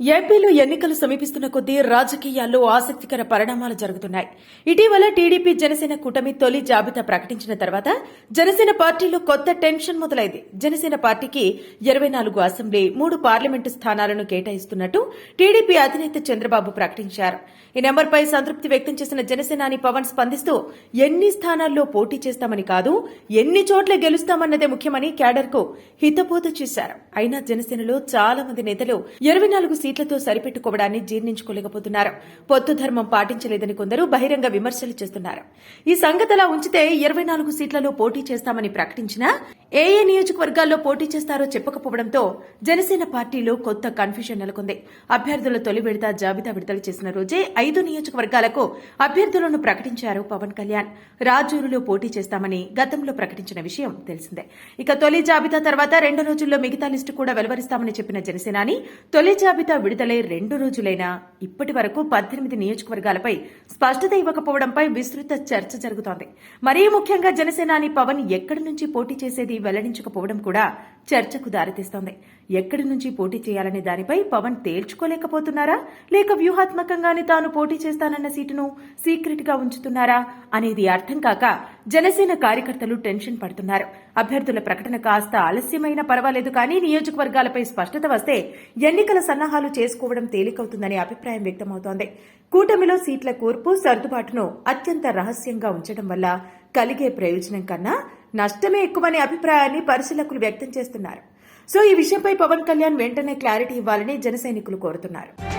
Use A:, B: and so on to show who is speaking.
A: ఏపీలో ఎన్నికలు సమీపిస్తున్న కొద్దీ రాజకీయాల్లో ఆసక్తికర పరిణామాలు జరుగుతున్నాయి. ఇటీవల టీడీపీ జనసేన కూటమి తొలి జాబితా ప్రకటించిన తర్వాత జనసేన పార్టీలో కొత్త టెన్షన్ మొదలైంది. జనసేన పార్టీకి ఇరవై నాలుగు అసెంబ్లీ మూడు పార్లమెంటు స్థానాలను కేటాయిస్తున్నట్టు టీడీపీ అధినేత చంద్రబాబు ప్రకటించారు. ఈ నెంబర్పై సంతృప్తి వ్యక్తం చేసిన జనసేనాని పవన్ స్పందిస్తూ ఎన్ని స్థానాల్లో పోటీ చేస్తామని కాదు ఎన్ని చోట్ల గెలుస్తామన్నదే ముఖ్యమని క్యాడర్కు హితబోధ చేశారు. అయినా జనసేనలో చాలా మంది నేతలు ఇరవై నాలుగు సీట్లతో సరిపెట్టుకోవడాన్ని జీర్ణించుకోలేకపోతున్నారు. పొత్తు ధర్మం పాటించలేదని కొందరు బహిరంగ విమర్శలు చేస్తున్నారు. ఈ సంగతలా ఉంచితే ఇరవై నాలుగు సీట్లలో పోటీ చేస్తామని ప్రకటించినా ఏ ఏ నియోజకవర్గాల్లో పోటీ చేస్తారో చెప్పకపోవడంతో జనసేన పార్టీలో కొత్త కన్ఫ్యూజన్ నెలకొంది. అభ్యర్థుల తొలి విడత జాబితా విడుదల చేసిన రోజే ఐదు నియోజకవర్గాలకు అభ్యర్థులను ప్రకటించారు పవన్ కళ్యాణ్. రాజూరులో పోటీ చేస్తామని గతంలో ప్రకటించిన విషయం తెలిసిందే. ఇక తొలి జాబితా తర్వాత రెండు రోజుల్లో మిగతా లిస్టు కూడా వెలువరిస్తామని చెప్పిన జనసేనాని తొలి జాబితా విడుదలై రెండు రోజులైనా ఇప్పటి వరకు పద్దెనిమిది నియోజకవర్గాలపై స్పష్టత ఇవ్వకపోవడంపై విస్తృత చర్చ జరుగుతోంది. మరీ ముఖ్యంగా జనసేనాని పవన్ ఎక్కడి నుంచి పోటీ చేసేది? వెల్లడించకపోవడం కూడా చర్చకు దారితీస్తోంది. ఎక్కడి నుంచి పోటీ చేయాలనే దానిపై పవన్ తేల్చుకోలేకపోతున్నారా? లేక వ్యూహాత్మకంగానే తాను పోటీ చేస్తానన్న సీటును సీక్రెట్గా ఉంచుతున్నారా అనేది అర్థం కాక జనసేన కార్యకర్తలు టెన్షన్ పడుతున్నారు. అభ్యర్థుల ప్రకటన కాస్త ఆలస్యమైనా పర్వాలేదు కానీ నియోజకవర్గాలపై స్పష్టత వస్తే ఎన్నికల సన్నాహాలు చేసుకోవడం తేలికవుతుందనే అభిప్రాయం వ్యక్తమవుతోంది. కూటమిలో సీట్ల కూర్పు సర్దుబాటును అత్యంత రహస్యంగా ఉంచడం వల్ల కలిగే ప్రయోజనం కన్నా నష్టమే ఎక్కువనే అభిప్రాయాన్ని పరిశీలకులు వ్యక్తం చేస్తున్నారు. సో ఈ విషయంపై పవన్ కళ్యాణ్ వెంటనే క్లారిటీ ఇవ్వాలని జనసైనికులు కోరుతున్నారు.